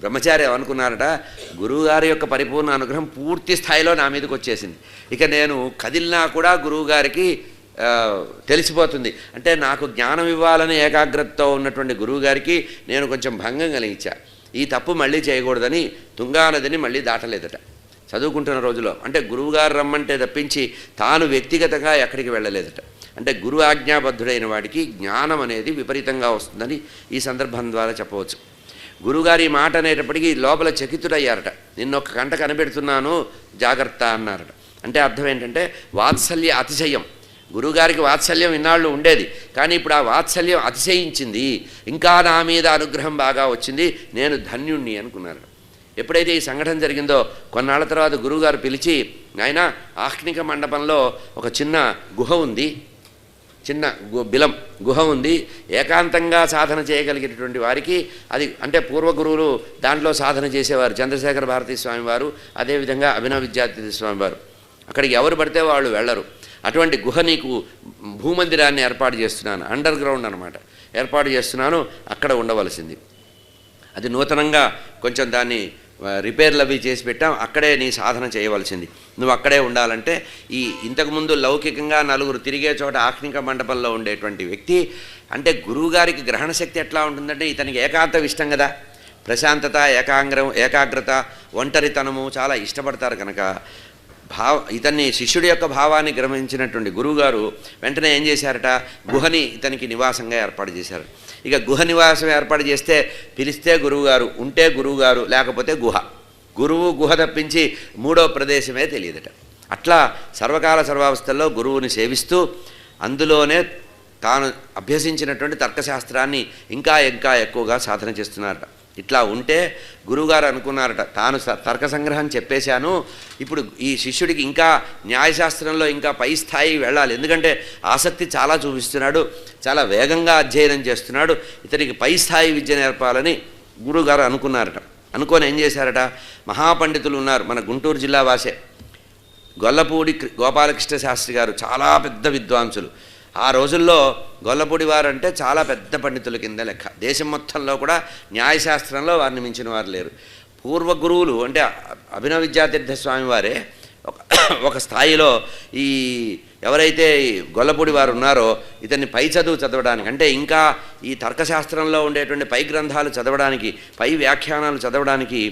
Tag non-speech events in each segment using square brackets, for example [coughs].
బ్రహ్మచారి ఏమనుకున్నారట గురువుగారి యొక్క పరిపూర్ణ అనుగ్రహం పూర్తి స్థాయిలో నా మీదకి వచ్చేసింది. ఇక నేను కదిలినా కూడా గురువుగారికి తెలిసిపోతుంది. అంటే నాకు జ్ఞానం ఇవ్వాలని ఏకాగ్రతతో ఉన్నటువంటి గురువుగారికి నేను కొంచెం భంగం కలిగించా. ఈ తప్పు మళ్ళీ చేయకూడదని తుంగానదిని మళ్ళీ దాటలేదట. చదువుకుంటున్న రోజులో అంటే గురువుగారు రమ్మంటే తప్పించి తాను వ్యక్తిగతంగా ఎక్కడికి వెళ్ళలేదట. అంటే గురు ఆజ్ఞాబద్ధుడైన వాడికి జ్ఞానం అనేది విపరీతంగా వస్తుందని ఈ సందర్భం ద్వారా చెప్పవచ్చు. గురుగారి మాట అనేటప్పటికీ లోపల చకితుడయ్యారట. నిన్నొక్క గంట కనిపెడుతున్నాను జాగ్రత్త అన్నారట. అంటే అర్థం ఏంటంటే వాత్సల్య అతిశయం. గురుగారికి వాత్సల్యం ఇన్నాళ్ళు ఉండేది. కానీ ఇప్పుడు ఆ వాత్సల్యం అతిశయించింది. ఇంకా నా మీద అనుగ్రహం బాగా వచ్చింది. నేను ధన్యుణ్ణి అనుకున్నారట. ఎప్పుడైతే ఈ సంఘటన జరిగిందో కొన్నాళ్ళ తర్వాత గురువుగారు పిలిచి ఆయన ఆహ్నిక మండపంలో ఒక చిన్న గుహ ఉంది. చిన్న గు బిలం గుహ ఉంది. ఏకాంతంగా సాధన చేయగలిగేటటువంటి వారికి అది అంటే పూర్వ గురువులు దాంట్లో సాధన చేసేవారు. చంద్రశేఖర భారతీ స్వామి వారు అదేవిధంగా అభినవ విద్యార్థి స్వామి వారు. అక్కడికి ఎవరు పడితే వాళ్ళు వెళ్ళరు. అటువంటి గుహ నీకు భూమందిరాన్ని ఏర్పాటు చేస్తున్నాను. అండర్ గ్రౌండ్ అనమాట ఏర్పాటు చేస్తున్నాను. అక్కడ ఉండవలసింది. అది నూతనంగా కొంచెం దాన్ని రిపేర్లు అవి చేసి పెట్టాం. అక్కడే నీ సాధన చేయవలసింది. నువ్వు అక్కడే ఉండాలంటే ఈ ఇంతకుముందు లౌకికంగా నలుగురు తిరిగే చోట ఆహ్నిక మండపంలో ఉండేటువంటి వ్యక్తి అంటే గురువుగారికి గ్రహణ శక్తి ఎట్లా ఉంటుందంటే ఇతనికి ఏకాంతం ఇష్టం కదా. ప్రశాంతత ఏకాగ్రం ఏకాగ్రత ఒంటరితనము చాలా ఇష్టపడతారు కనుక భావ ఇతన్ని శిష్యుడి యొక్క భావాన్ని గ్రహించినటువంటి గురువుగారు వెంటనే ఏం చేశారట? గుహని ఇతనికి నివాసంగా ఏర్పాటు చేశారు. ఇక గుహ నివాసం ఏర్పాటు చేస్తే పిలిస్తే గురువుగారు ఉంటే గురువుగారు లేకపోతే గుహ. గురువు గుహ తప్పించి మూడో ప్రదేశమే తెలియదట. అట్లా సర్వకాల సర్వావస్థల్లో గురువుని సేవిస్తూ అందులోనే తాను అభ్యసించినటువంటి తర్కశాస్త్రాన్ని ఇంకా ఇంకా ఎక్కువగా సాధన చేస్తున్నారట. ఇట్లా ఉంటే గురువుగారు అనుకున్నారట తాను స- తర్క సంగ్రహం చెప్పేశాను ఇప్పుడు ఈ శిష్యుడికి ఇంకా న్యాయశాస్త్రంలో ఇంకా పై స్థాయి వెళ్ళాలి. ఎందుకంటే ఆసక్తి చాలా చూపిస్తున్నాడు చాలా వేగంగా అధ్యయనం చేస్తున్నాడు ఇతనికి పై స్థాయి విద్య నేర్పాలని గురువుగారు అనుకున్నారట. అనుకొని ఏం చేశారట? మహాపండితులు ఉన్నారు మన గుంటూరు జిల్లా వాసే. గొల్లపూడి గోపాలకృష్ణ శాస్త్రి గారు చాలా పెద్ద విద్వాంసులు. ఆ రోజుల్లో గొల్లపూడి వారు అంటే చాలా పెద్ద పండితుల కింద లెక్క. దేశం మొత్తంలో కూడా న్యాయశాస్త్రంలో వారిని మించిన వారు లేరు. పూర్వ గురువులు అంటే అభినవ విద్యాతీర్థ స్వామి వారే [coughs] ఒక స్థాయిలో ఈ ఎవరైతే గొల్లపూడి వారు ఉన్నారో ఇతన్ని పై చదువు చదవడానికి అంటే ఇంకా ఈ తర్కశాస్త్రంలో ఉండేటువంటి పై గ్రంథాలు చదవడానికి పై వ్యాఖ్యానాలు చదవడానికి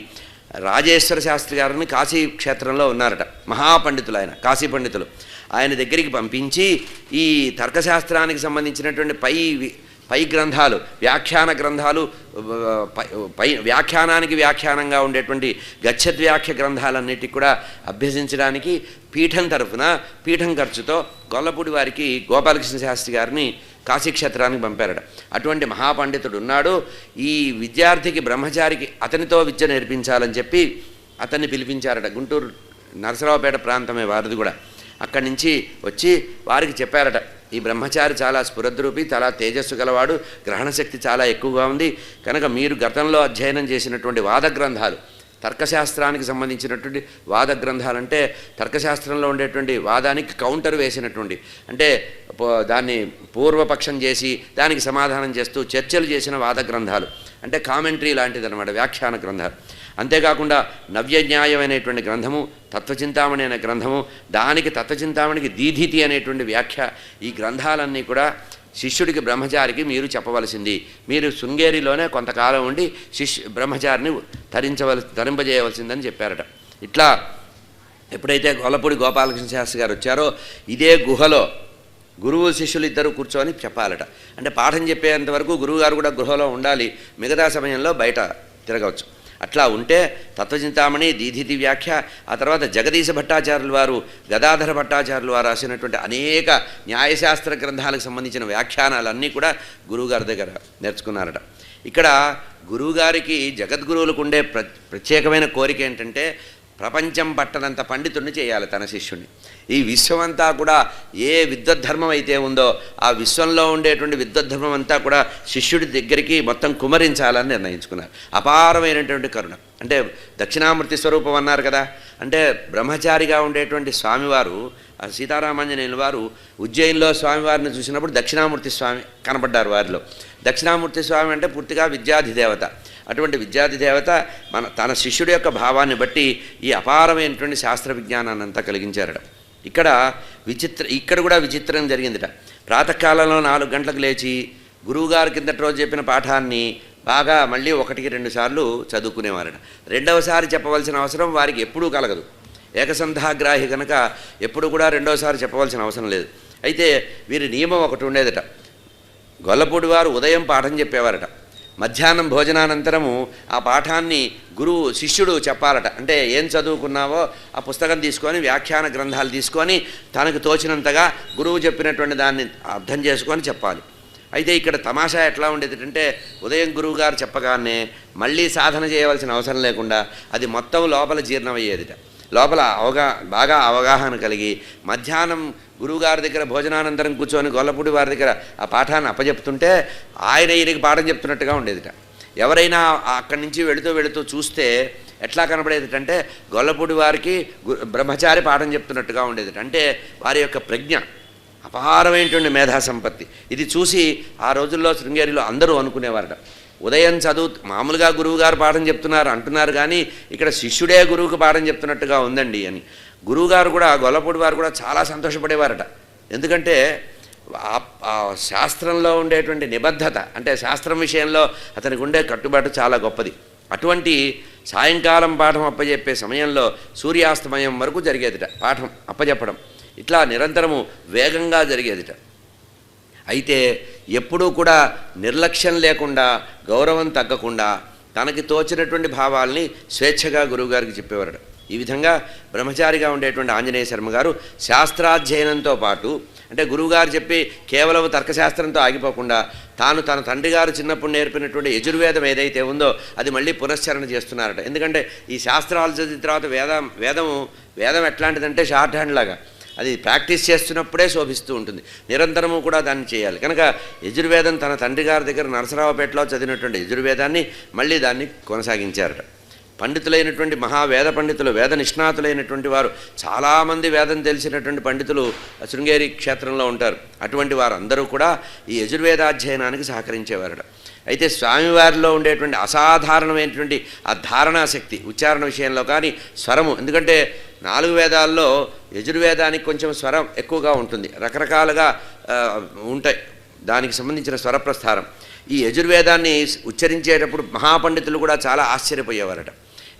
రాజేశ్వర శాస్త్రి గారిని కాశీ క్షేత్రంలో ఉన్నారట. మహాపండితులు ఆయన కాశీ పండితులు. ఆయన దగ్గరికి పంపించి ఈ తర్కశాస్త్రానికి సంబంధించినటువంటి పై పై గ్రంథాలు వ్యాఖ్యాన గ్రంథాలు పై- పై వ్యాఖ్యానానికి వ్యాఖ్యానంగా ఉండేటువంటి గచ్చద్వ్యాఖ్య గ్రంథాలన్నిటికి కూడా అభ్యసించడానికి పీఠం తరఫున పీఠం ఖర్చుతో గొల్లపూడి వారికి గోపాలకృష్ణ శాస్త్రి గారిని కాశీక్షేత్రానికి పంపారట. అటువంటి మహాపండితుడు ఉన్నాడు. ఈ విద్యార్థికి బ్రహ్మచారికి అతనితో విద్య నేర్పించాలని చెప్పి అతన్ని పిలిపించారట. గుంటూరు నరసరావుపేట ప్రాంతమే వారిది కూడా. అక్కడి నుంచి వచ్చి వారికి చెప్పారట ఈ బ్రహ్మచారి చాలా స్ఫురద్రూపి చాలా తేజస్సు గలవాడు గ్రహణశక్తి చాలా ఎక్కువగా ఉంది. కనుక మీరు గతంలో అధ్యయనం చేసినటువంటి వాద గ్రంథాలు తర్కశాస్త్రానికి సంబంధించినటువంటి వాద గ్రంథాలంటే తర్కశాస్త్రంలో ఉండేటువంటి వాదానికి కౌంటర్ వేసినటువంటి అంటే పో- దాన్ని పూర్వపక్షం చేసి దానికి సమాధానం చేస్తూ చర్చలు చేసిన వాద గ్రంథాలు అంటే కామెంటరీ లాంటిది అనమాట వ్యాఖ్యాన గ్రంథాలు. అంతేకాకుండా నవ్యన్యాయం అనేటువంటి గ్రంథము తత్వచింతామణి అనే గ్రంథము దానికి తత్వచింతామణికి దీధితి అనేటువంటి వ్యాఖ్య ఈ గ్రంథాలన్నీ కూడా శిష్యుడికి బ్రహ్మచారికి మీరు చెప్పవలసింది. మీరు శృంగేరిలోనే కొంతకాలం ఉండి శిష్యు బ్రహ్మచారిని ధరించవల ధరింపజేయవలసిందని చెప్పారట. ఇట్లా ఎప్పుడైతే గొల్లపూడి గోపాలకృష్ణ శాస్త్రి గారు వచ్చారో ఇదే గుహలో గురువు శిష్యులు ఇద్దరు కూర్చొని చెప్పాలట. అంటే పాఠం చెప్పేంత వరకు గురువుగారు కూడా గృహలో ఉండాలి. మిగతా సమయంలో బయట తిరగవచ్చు. అట్లా ఉంటే తత్వచింతామణి దీధితి వ్యాఖ్య ఆ తర్వాత జగదీశ భట్టాచార్యుల వారు గదాధర భట్టాచార్యుల వారు రాసినటువంటి అనేక న్యాయశాస్త్ర గ్రంథాలకు సంబంధించిన వ్యాఖ్యానాలన్నీ కూడా గురువుగారి దగ్గర నేర్చుకున్నారట. ఇక్కడ గురువుగారికి జగద్గురువులకు ఉండే ప్ర ప్రత్యేకమైన కోరిక ఏంటంటే ప్రపంచం పట్టనంత పండితుడిని చేయాలి తన శిష్యుడిని ఈ విశ్వమంతా కూడా ఏ విద్వద్ధర్మం అయితే ఉందో ఆ విశ్వంలో ఉండేటువంటి విద్వద్ధర్మం అంతా కూడా శిష్యుడి దగ్గరికి మొత్తం కుమరించాలని నిర్ణయించుకున్నారు. అపారమైనటువంటి కరుణ. అంటే దక్షిణామూర్తి స్వరూపం అన్నారు కదా. అంటే బ్రహ్మచారిగా ఉండేటువంటి స్వామివారు ఆ సీతారామాంజనేయుల వారు ఉజ్జయిన్లో స్వామివారిని చూసినప్పుడు దక్షిణామూర్తి స్వామి కనబడ్డారు వారిలో. దక్షిణామూర్తి స్వామి అంటే పూర్తిగా విద్యాధిదేవత. అటువంటి విద్యార్థి దేవత మన తన శిష్యుడి యొక్క భావాన్ని బట్టి ఈ అపారమైనటువంటి శాస్త్ర విజ్ఞానాన్ని అంతా కలిగించారట. ఇక్కడ విచిత్ర ఇక్కడ కూడా విచిత్రం జరిగిందిట. ప్రాతకాలంలో నాలుగు గంటలకు లేచి గురువుగారు కిందటి రోజు చెప్పిన పాఠాన్ని బాగా మళ్ళీ ఒకటికి రెండు సార్లు చదువుకునేవారట. రెండవసారి చెప్పవలసిన అవసరం వారికి ఎప్పుడూ కలగదు. ఏకసంధాగ్రాహి కనుక ఎప్పుడు కూడా రెండవసారి చెప్పవలసిన అవసరం లేదు. అయితే వీరి నియమం ఒకటి ఉండేదట. గొల్లపూడి వారు ఉదయం పాఠం చెప్పేవారట. మధ్యాహ్నం భోజనానంతరము ఆ పాఠాన్ని గురువు శిష్యుడు చెప్పాలట. అంటే ఏం చదువుకున్నావో ఆ పుస్తకం తీసుకొని వ్యాఖ్యాన గ్రంథాలు తీసుకొని తనకు తోచినంతగా గురువు చెప్పినటువంటి దాన్ని అర్థం చేసుకొని చెప్పాలి. అయితే ఇక్కడ తమాషా ఎట్లా ఉండేది అంటే ఉదయం గురువు గారు చెప్పగానే మళ్ళీ సాధన చేయవలసిన అవసరం లేకుండా అది మొత్తం లోపల జీర్ణమయ్యేదిట. లోపల అవగా బాగా అవగాహన కలిగి మధ్యాహ్నం గురువుగారి దగ్గర భోజనానంతరం కూర్చొని గొల్లపూడి వారి దగ్గర ఆ పాఠాన్ని అప్పచెప్తుంటే ఆయన ఈయనకి పాఠం చెప్తున్నట్టుగా ఉండేదిట. ఎవరైనా అక్కడి నుంచి వెళుతూ వెళుతూ చూస్తే ఎట్లా కనబడేదిటంటే గొల్లపూడి వారికి బ్రహ్మచారి పాఠం చెప్తున్నట్టుగా ఉండేదిట. అంటే వారి యొక్క ప్రజ్ఞ అపారమైనటువంటి మేధా సంపత్తి ఇది చూసి ఆ రోజుల్లో శృంగేరిలో అందరూ అనుకునేవారట. ఉదయం చదువు మామూలుగా గురువుగారు పాఠం చెప్తున్నారు అంటున్నారు కానీ ఇక్కడ శిష్యుడే గురువుకు పాఠం చెప్తున్నట్టుగా ఉందండి అని. గురువుగారు కూడా గొల్లపూడి వారు కూడా చాలా సంతోషపడేవారట. ఎందుకంటే శాస్త్రంలో ఉండేటువంటి నిబద్ధత అంటే శాస్త్రం విషయంలో అతనికి ఉండే కట్టుబాటు చాలా గొప్పది. అటువంటి సాయంకాలం పాఠం అప్పజెప్పే సమయంలో సూర్యాస్తమయం వరకు జరిగేదిట పాఠం అప్పజెప్పడం. ఇట్లా నిరంతరము వేగంగా జరిగేదిట. అయితే ఎప్పుడూ కూడా నిర్లక్ష్యం లేకుండా గౌరవం తగ్గకుండా తనకి తోచినటువంటి భావాల్ని స్వేచ్ఛగా గురువుగారికి చెప్పేవారట. ఈ విధంగా బ్రహ్మచారిగా ఉండేటువంటి ఆంజనేయ శర్మ గారు శాస్త్రాధ్యయనంతో పాటు అంటే గురువుగారు చెప్పి కేవలం తర్కశాస్త్రంతో ఆగిపోకుండా తాను తన తండ్రి గారు చిన్నప్పుడు నేర్పినటువంటి యజుర్వేదం ఏదైతే ఉందో అది మళ్ళీ పునశ్చరణ చేస్తున్నారట. ఎందుకంటే ఈ శాస్త్రాలు చదివిన తర్వాత వేదం వేదము వేదం ఎట్లాంటిదంటే షార్ట్ హ్యాండ్ లాగా. అది ప్రాక్టీస్ చేస్తున్నప్పుడే శోభిస్తూ ఉంటుంది. నిరంతరము కూడా దాన్ని చేయాలి. కనుక యజుర్వేదం తన తండ్రి గారి దగ్గర నరసరావుపేటలో చదివినటువంటి యజుర్వేదాన్ని మళ్ళీ దాన్ని కొనసాగించారట. పండితులైనటువంటి మహావేద పండితులు వేద నిష్ణాతులైనటువంటి వారు చాలామంది వేదం తెలిసినటువంటి పండితులు శృంగేరి క్షేత్రంలో ఉంటారు. అటువంటి వారందరూ కూడా ఈ యజుర్వేదాధ్యయనానికి సహకరించేవారట. అయితే స్వామివారిలో ఉండేటువంటి అసాధారణమైనటువంటి ఆ ధారణాశక్తి ఉచ్చారణ విషయంలో కానీ స్వరము ఎందుకంటే నాలుగు వేదాల్లో యజుర్వేదానికి కొంచెం స్వరం ఎక్కువగా ఉంటుంది. రకరకాలుగా ఉంటాయి. దానికి సంబంధించిన స్వరప్రస్థానం. ఈ యజుర్వేదాన్ని ఉచ్చరించేటప్పుడు మహాపండితులు కూడా చాలా ఆశ్చర్యపోయేవారట.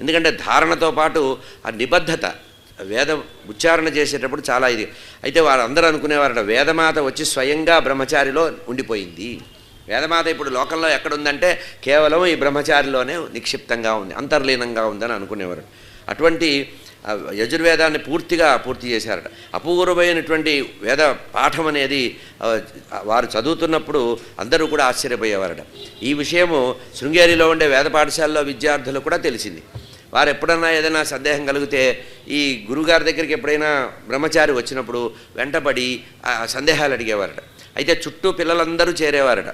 ఎందుకంటే ధారణతో పాటు ఆ నిబద్ధత వేద ఉచ్చారణ చేసేటప్పుడు చాలా ఇది. అయితే వారందరూ అనుకునేవారట వేదమాత వచ్చి స్వయంగా బ్రహ్మచారిలో ఉండిపోయింది. వేదమాత ఇప్పుడు లోకంలో ఎక్కడుందంటే కేవలం ఈ బ్రహ్మచారిలోనే నిక్షిప్తంగా ఉంది అంతర్లీనంగా ఉందని అనుకునేవారు. అటువంటి యజుర్వేదాన్ని పూర్తిగా పూర్తి చేశారట. అపూర్వమైనటువంటి వేద పాఠం అనేది వారు చదువుతున్నప్పుడు అందరూ కూడా ఆశ్చర్యపోయేవారట. ఈ విషయము శృంగేరిలో ఉండే వేద పాఠశాలలో విద్యార్థులకు కూడా తెలిసింది. వారు ఎప్పుడన్నా ఏదైనా సందేహం కలిగితే ఈ గురుగారి దగ్గరికి ఎప్పుడైనా బ్రహ్మచారి వచ్చినప్పుడు వెంటబడి సందేహాలు అడిగేవారట. అయితే చుట్టూ పిల్లలందరూ చేరేవారట.